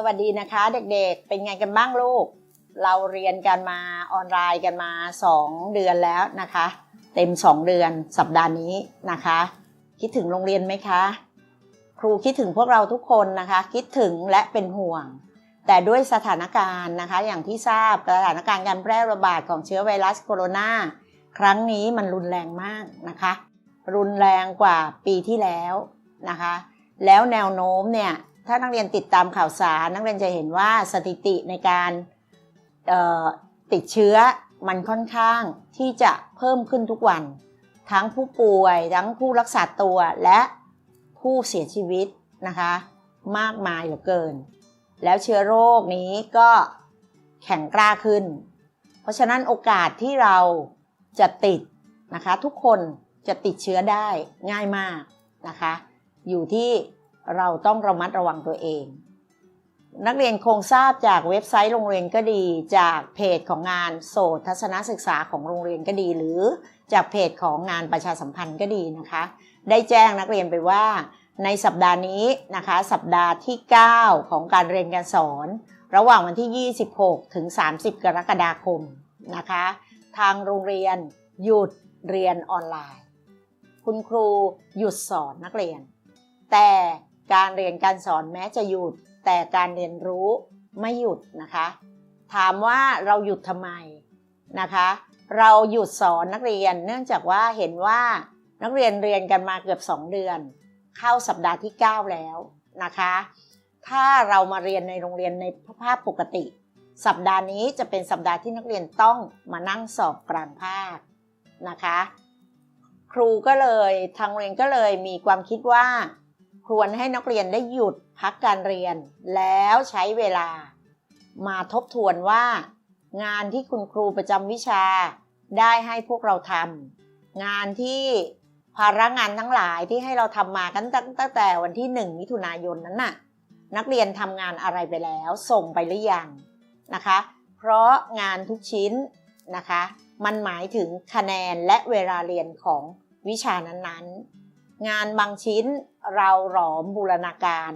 สวัสดีนะคะ เด็กๆ เป็นไงกันบ้างลูก เราเรียนกันมาออนไลน์กันมา 2 เดือนแล้วนะคะ เต็ม 2 เดือนสัปดาห์นี้นะคะ คิดถึงโรงเรียนไหมคะ ครูคิดถึงพวกเราทุกคนนะคะ คิดถึงและเป็นห่วง แต่ด้วยสถานการณ์นะคะ อย่างที่ทราบสถานการณ์การแพร่ระบาดของเชื้อไวรัสโคโรนาครั้งนี้มันรุนแรงมากนะคะ รุนแรงกว่าปีที่แล้วนะคะ แล้วแนวโน้มเนี่ย ถ้านักเรียนติดตามข่าวสาร นักเรียนจะเห็นว่าสถิติในการติดเชื้อมันค่อนข้างที่จะเพิ่มขึ้นทุกวัน ทั้งผู้ป่วย ทั้งผู้รักษาตัวและผู้เสียชีวิตนะคะ มากมายเหลือเกิน แล้วเชื้อโรคนี้ก็แข็งกล้าขึ้น เพราะฉะนั้นโอกาสที่เราจะติดนะคะ ทุกคนจะติดเชื้อได้ง่ายมากนะคะ อยู่ที่ เราต้องระมัดระวังตัวเอง นักเรียนคงทราบจากเว็บไซต์โรงเรียนก็ดี จากเพจของงานโสตทัศนศึกษาของโรงเรียนก็ดี หรือจากเพจของงานประชาสัมพันธ์ก็ดีนะคะ ได้แจ้งนักเรียนไปว่า ในสัปดาห์นี้นะคะ สัปดาห์ที่ 9 ของการเรียนการสอน ระหว่างวันที่ 26 ถึง 30 กรกฎาคมนะคะ ทางโรงเรียนหยุดเรียนออนไลน์ คุณครูหยุดสอนนักเรียน แต่ การเรียนการสอนแม้จะหยุด แต่การเรียนรู้ไม่หยุดนะคะ ถามว่าเราหยุดทำไมนะคะ เราหยุดสอนนักเรียนเนื่องจากว่าเห็นว่านักเรียนเรียนกันมาเกือบ 2 เดือน เข้าสัปดาห์ที่ 9 แล้วนะคะ ถ้าเรามาเรียนในโรงเรียนในภาพปกติ สัปดาห์นี้จะเป็นสัปดาห์ที่นักเรียนต้องมานั่งสอบกลางภาคนะคะ ครูก็เลยทางโรงเรียนก็เลยมีความคิดว่า ควรให้นักเรียนได้หยุดพักการเรียน แล้วใช้เวลา มาทบทวนว่า งานที่คุณครูประจำวิชาได้ให้พวกเราทำงานที่ภาระงานทั้งหลายที่ให้เราทำมากันตั้งแต่วันที่หนึ่งมิถุนายนนั้นน่ะ นักเรียนทำงานอะไรไปแล้ว ส่งไปหรือยังนะคะ เพราะงานทุกชิ้นนะคะ มันหมายถึงคะแนนและเวลาเรียนของวิชานั้นๆ งานบางชิ้นเราหลอมบูรณาการ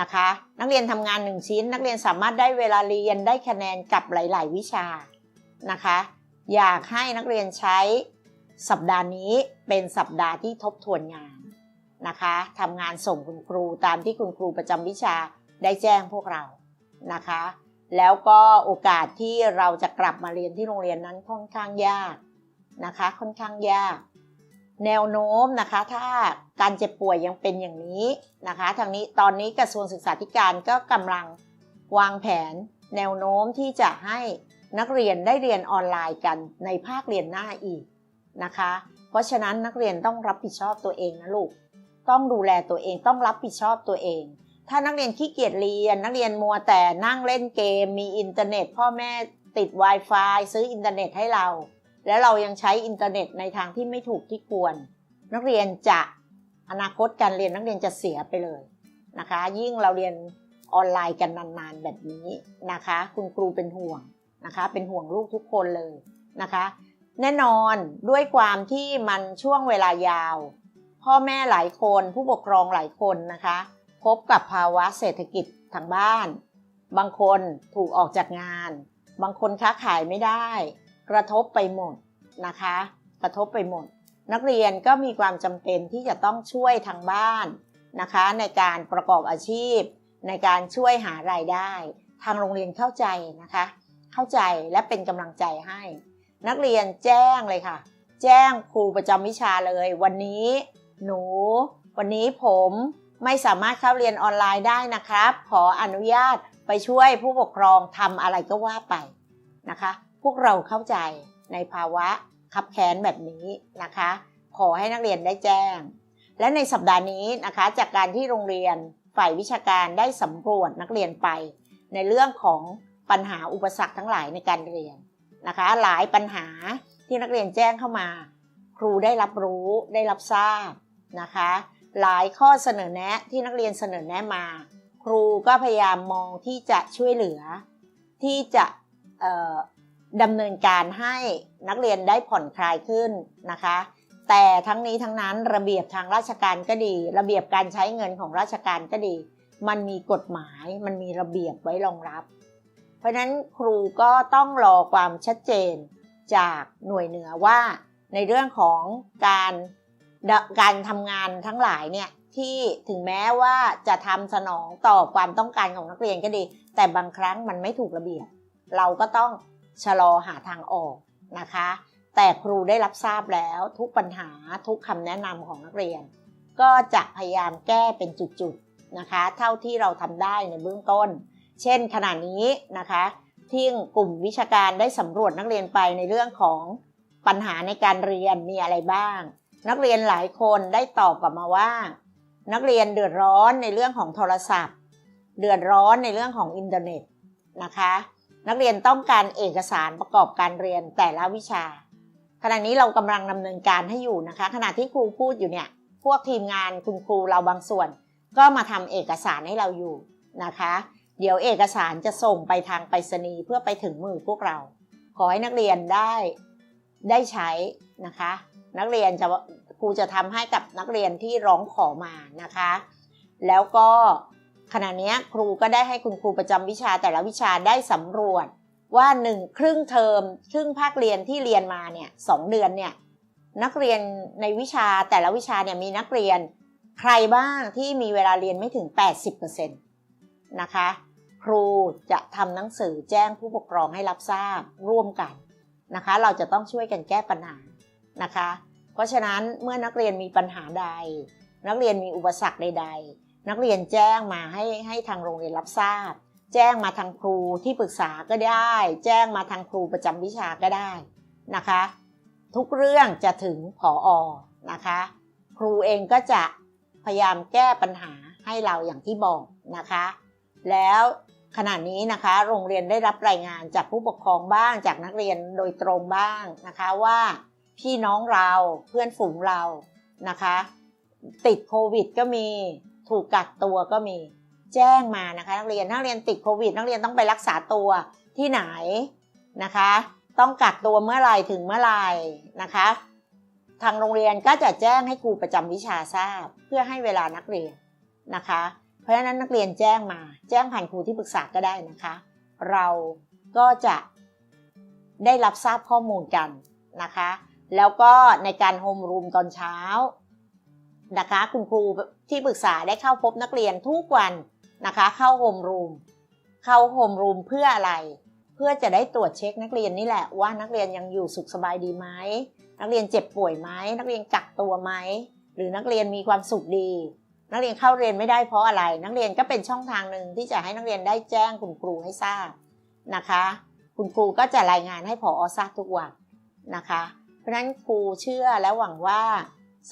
นะคะ นักเรียนทำงานหนึ่งชิ้น นักเรียนสามารถได้เวลาเรียนได้คะแนนกับหลาย ๆ วิชานะคะ อยากให้นักเรียนใช้สัปดาห์นี้เป็นสัปดาห์ที่ทบทวนงานนะคะทำงานส่งคุณครูตามที่คุณครูประจำวิชาได้แจ้งพวกเรานะคะ แล้วก็โอกาสที่เราจะกลับมาเรียนที่โรงเรียนนั้นค่อนข้างยากนะคะ ค่อนข้างยาก แนวโน้มนะคะ ถ้าการเจ็บป่วยยังเป็นอย่างนี้นะคะทางนี้ตอนนี้กระทรวงศึกษาธิการก็กำลังวางแผนแนวโน้มที่จะให้นักเรียนได้เรียนออนไลน์กันในภาคเรียนหน้าอีกนะคะ เพราะฉะนั้นนักเรียนต้องรับผิดชอบตัวเองนะลูก ต้องดูแลตัวเองต้องรับผิดชอบตัวเอง ถ้านักเรียนขี้เกียจเรียน นักเรียนมัวแต่นั่งเล่นเกม มีอินเทอร์เน็ต พ่อแม่ติด Wi-Fi ซื้ออินเทอร์เน็ตให้เรา แล้วเรายังใช้อินเทอร์เน็ตในทางที่ไม่ถูกที่ควร นักเรียนจะอนาคตการเรียนนักเรียนจะเสียไปเลยนะคะ ยิ่งเราเรียนออนไลน์กันนานๆแบบนี้นะคะ คุณครูเป็นห่วงนะคะ เป็นห่วงลูกทุกคนเลยนะคะ แน่นอนด้วยความที่มันช่วงเวลายาว พ่อแม่หลายคนผู้ปกครองหลายคนนะคะ พบกับภาวะเศรษฐกิจทางบ้าน บางคนถูกออกจากงาน บางคนค้าขายไม่ได้ กระทบไปหมดนะคะ กระทบไปหมด นักเรียนก็มีความจำเป็นที่จะต้องช่วยทางบ้านนะคะ ในการประกอบอาชีพ ในการช่วยหารายได้ ทางโรงเรียนเข้าใจนะคะ เข้าใจและเป็นกำลังใจให้ นักเรียนแจ้งเลยค่ะ แจ้งครูประจำวิชาเลย วันนี้หนู วันนี้ผมไม่สามารถเข้าเรียนออนไลน์ได้นะครับ ขออนุญาตไปช่วยผู้ปกครองทำอะไรก็ว่าไปนะคะ พวกเราเข้าใจในภาวะขับแค้นแบบนี้นะคะ ขอให้นักเรียนได้แจ้ง และในสัปดาห์นี้นะคะ จากการที่โรงเรียนฝ่ายวิชาการได้สำรวจนักเรียนไป ในเรื่องของปัญหาอุปสรรคทั้งหลายในการเรียนนะคะ หลายปัญหาที่นักเรียนแจ้งเข้ามา ครูได้รับรู้ได้รับทราบนะคะ หลายข้อเสนอแนะที่นักเรียนเสนอแนะมา ครูก็พยายามมองที่จะช่วยเหลือ ที่จะ ดำเนินการให้นักเรียนได้ผ่อนคลายขึ้นนะคะ แต่ทั้งนี้ทั้งนั้นระเบียบทางราชการก็ดี ระเบียบการใช้เงินของราชการก็ดี มันมีกฎหมายมันมีระเบียบไว้รองรับ เพราะฉะนั้นครูก็ต้องรอความชัดเจนจากหน่วยเหนือว่า ในเรื่องของการการทำงานทั้งหลายเนี่ยที่ถึงแม้ว่าจะทำสนองต่อความต้องการของนักเรียนก็ดี แต่บางครั้งมันไม่ถูกระเบียบ เราก็ต้อง ชะลอหาทางออกนะคะ แต่ครูได้รับทราบแล้วทุกปัญหาทุกคำแนะนำของนักเรียน ก็จะพยายามแก้เป็นจุดๆนะคะ เท่าที่เราทำได้ในเบื้องต้น เช่นขณะนี้นะคะที่กลุ่มวิชาการได้สำรวจนักเรียนไปในเรื่องของปัญหาในการเรียนมีอะไรบ้าง นักเรียนหลายคนได้ตอบกลับมาว่า นักเรียนเดือดร้อนในเรื่องของโทรศัพท์ เดือดร้อนในเรื่องของอินเทอร์เน็ตนะคะ นักเรียนต้องการเอกสารประกอบการเรียนแต่ละวิชา ขณะนี้เรากำลังดำเนินการให้อยู่นะคะ ขณะที่ครูพูดอยู่เนี่ย พวกทีมงานคุณครูเราบางส่วน ก็มาทำเอกสารให้เราอยู่นะคะ เดี๋ยวเอกสารจะส่งไปทางไปรษณีย์เพื่อไปถึงมือพวกเรา ขอให้นักเรียนได้ได้ใช้นะคะ นักเรียนจะครูจะทำให้กับนักเรียนที่ร้องขอมานะคะ แล้วก็ ขณะนี้ครูก็ได้ให้คุณครูประจำวิชาแต่ละวิชาได้สำรวจว่าหนึ่งครึ่งเทอมครึ่งภาคเรียนที่เรียนมาเนี่ยสองเดือนเนี่ยนักเรียนในวิชาแต่ละวิชาเนี่ยมีนักเรียนใครบ้างที่มีเวลาเรียนไม่ถึง 80%นะคะ ครูจะทำหนังสือแจ้งผู้ปกครองให้รับทราบร่วมกันนะคะ เราจะต้องช่วยกันแก้ปัญหานะคะ เพราะฉะนั้นเมื่อนักเรียนมีปัญหาใด นักเรียนมีอุปสรรคใดๆ นักเรียนแจ้งมาให้ให้ทางโรงเรียนรับทราบ แจ้งมาทางครูที่ปรึกษาก็ได้ แจ้งมาทางครูประจำวิชาก็ได้นะคะ ทุกเรื่องจะถึงผออนะคะ ครูเองก็จะพยายามแก้ปัญหาให้เราอย่างที่บอกนะคะ แล้วขณะนี้นะคะ โรงเรียนได้รับรายงานจากผู้ปกครองบ้างจากนักเรียนโดยตรงบ้างนะคะว่าพี่น้องเราเพื่อนฝูงเรานะคะ ติดโควิดก็มี ถูกกักตัวก็มีแจ้งมานะคะนักเรียนนักเรียนติดโควิด นักเรียนต้องไปรักษาตัวที่ไหนนะคะ ต้องกักตัวเมื่อไหร่ถึงเมื่อไหร่นะคะ ทางโรงเรียนก็จะแจ้งให้ครูประจำวิชาทราบ เพื่อให้เวลานักเรียนนะคะ เพราะฉะนั้นนักเรียนแจ้งมา แจ้งผ่านครูที่ปรึกษาก็ได้นะคะ เราก็จะได้รับทราบข้อมูลกันนะคะ แล้วก็ในการโฮมรูมตอนเช้า นะคะ คุณครูที่ปรึกษาได้เข้าพบนักเรียนทุกวันนะคะ เข้าโฮมรูมเข้าโฮมรูมเพื่ออะไร เพื่อจะได้ตรวจเช็คนักเรียนนี่แหละว่านักเรียนยังอยู่สุขสบายดีไหมนักเรียนเจ็บป่วยไหมนักเรียนกักตัวไหมหรือนักเรียนมีความสุขดี นักเรียนเข้าเรียนไม่ได้เพราะอะไร นักเรียนก็เป็นช่องทางหนึ่งที่จะให้นักเรียนได้แจ้งคุณครูให้ทราบนะคะ คุณครูก็จะรายงานให้ผออทราบทุกวันนะคะ เพราะฉะนั้นครูเชื่อและหวังว่า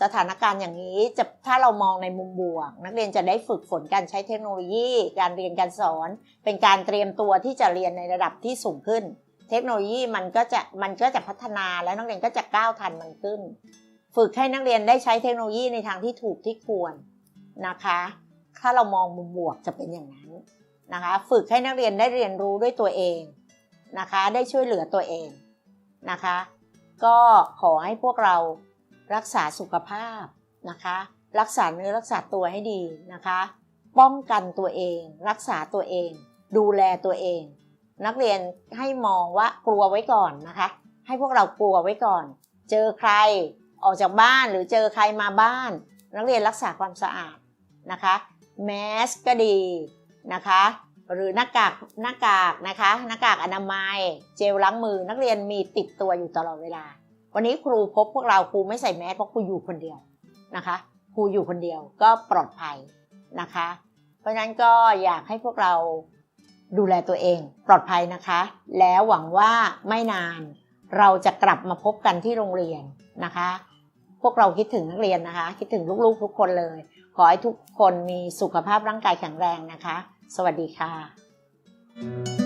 สถานการณ์อย่างนี้จะถ้าเรามองในมุมบวก นักเรียนจะได้ฝึกฝนการใช้เทคโนโลยี การเรียนการสอน เป็นการเตรียมตัวที่จะเรียนในระดับที่สูงขึ้น เทคโนโลยีมันก็จะมันก็จะพัฒนาแล้วนักเรียนก็จะก้าวทันมันขึ้น ฝึกให้นักเรียนได้ใช้เทคโนโลยีในทางที่ถูกที่ควรนะคะ ถ้าเรามองมุมบวกจะเป็นอย่างนั้นนะคะ ฝึกให้นักเรียนได้เรียนรู้ด้วยตัวเองนะคะ ได้ช่วยเหลือตัวเองนะคะ ก็ขอให้พวกเรา รักษาสุขภาพนะคะ รักษาเนื้อรักษาตัวให้ดีนะคะ ป้องกันตัวเอง รักษาตัวเอง ดูแลตัวเอง นักเรียนให้มองว่ากลัวไว้ก่อนนะคะ ให้พวกเรากลัวไว้ก่อน เจอใครออกจากบ้านหรือเจอใครมาบ้าน นักเรียนรักษาความสะอาดนะคะแมสก็ดีนะคะหรือหน้ากากหน้ากากนะคะหน้ากากอนามัย เจลล้างมือนักเรียนมีติดตัวอยู่ตลอดเวลา วันนี้ครูพบพวกเราครูไม่ใส่แมสเพราะครูอยู่คนเดียวนะคะครูอยู่คนเดียวก็ปลอดภัยนะคะ เพราะฉะนั้นก็อยากให้พวกเราดูแลตัวเองปลอดภัยนะคะ แล้วหวังว่าไม่นานเราจะกลับมาพบกันที่โรงเรียนนะคะ พวกเราคิดถึงนักเรียนนะคะ คิดถึงลูกๆทุกคนเลย ขอให้ทุกคนมีสุขภาพร่างกายแข็งแรงนะคะ สวัสดีค่ะ